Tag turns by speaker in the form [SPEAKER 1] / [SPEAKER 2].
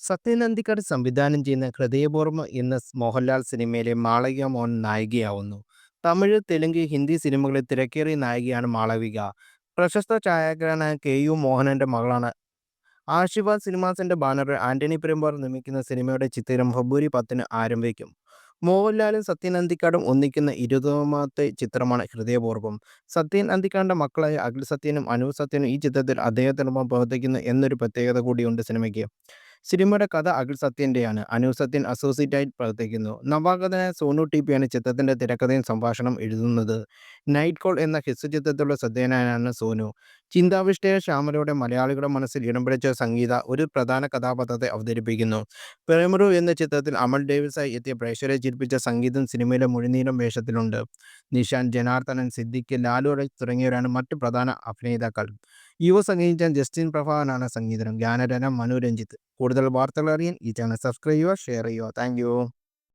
[SPEAKER 1] സത്യൻ അന്തിക്കാട് സംവിധാനം ചെയ്യുന്ന ഹൃദയപൂർവം എന്ന മോഹൻലാൽ സിനിമയിലെ മാളവിക മോഹൻ നായികയാവുന്നു. തമിഴ്, തെലുങ്ക്, ഹിന്ദി സിനിമകളിൽ തിരക്കേറിയ നായികയാണ് മാളവിക. പ്രശസ്ത ഛായാഗ്രഹനായ കെ. യു. മോഹനന്റെ മകളാണ്. ആശീർവാദ് സിനിമാസിന്റെ ബാനറിൽ ആന്റണി പെരുമ്പാർ നിർമ്മിക്കുന്ന സിനിമയുടെ ചിത്രീകരണം ഫെബ്രുവരി പത്തിന് ആരംഭിക്കും. മോഹൻലാലും സത്യൻ അന്തിക്കാടും ഒന്നിക്കുന്ന ഇരുപതാമത്തെ ചിത്രമാണ് ഹൃദയപൂർവം. സത്യൻ അന്തിക്കാടിന്റെ മക്കളായ അഖിൽ സത്യനും അനു സത്യനും ഈ ചിത്രത്തിൽ അദ്ദേഹത്തിനൊപ്പം പ്രവർത്തിക്കുന്നു എന്നൊരു പ്രത്യേകത കൂടിയുണ്ട് സിനിമയ്ക്ക്. സിനിമയുടെ കഥ അഖിൽ സത്യന്റെയാണ് അനു സത്യൻ അസോസിയേറ്റായി പ്രവർത്തിക്കുന്നു. നവാഗതനായ സോനു ടി പിയാണ് ചിത്രത്തിന്റെ തിരക്കഥയും സംഭാഷണം എഴുതുന്നത്. നൈറ്റ് കോൾ എന്ന ഹിസ് ചിത്രത്തിലുള്ള ശ്രദ്ധേയനായാണ് സോനു. ചിന്താവിഷ്ടയ ശ്യാമലയുടെ മലയാളികളുടെ മനസ്സിൽ ഇടം പിടിച്ച സംഗീത ഒരു പ്രധാന കഥാപാത്രത്തെ അവതരിപ്പിക്കുന്നു. പ്രേമറു എന്ന ചിത്രത്തിൽ അമൽ ഡേവിസായി എത്തിയ പ്രേക്ഷകരെ ചിരിപ്പിച്ച സംഗീതം സിനിമയിലെ മുഴുനീളം വേഷത്തിലുണ്ട്. നിഷാൻ, ജനാർദ്ദനൻ, സിദ്ദിഖ്, ലാലു തുടങ്ങിയവരാണ് മറ്റ് പ്രധാന അഭിനേതാക്കൾ. യുവസംഗീതജ്ഞൻ ജസ്റ്റിൻ പ്രഭാവനാണ് സംഗീതം. ഗാനരനം മനോരഞ്ജിത്ത് കൂടുതൽ വാർത്തകൾ അറിയാൻ ഈ ചാനൽ സബ്സ്ക്രൈബ് ചെയ്യുക, ഷെയർ ചെയ്യുക. താങ്ക്.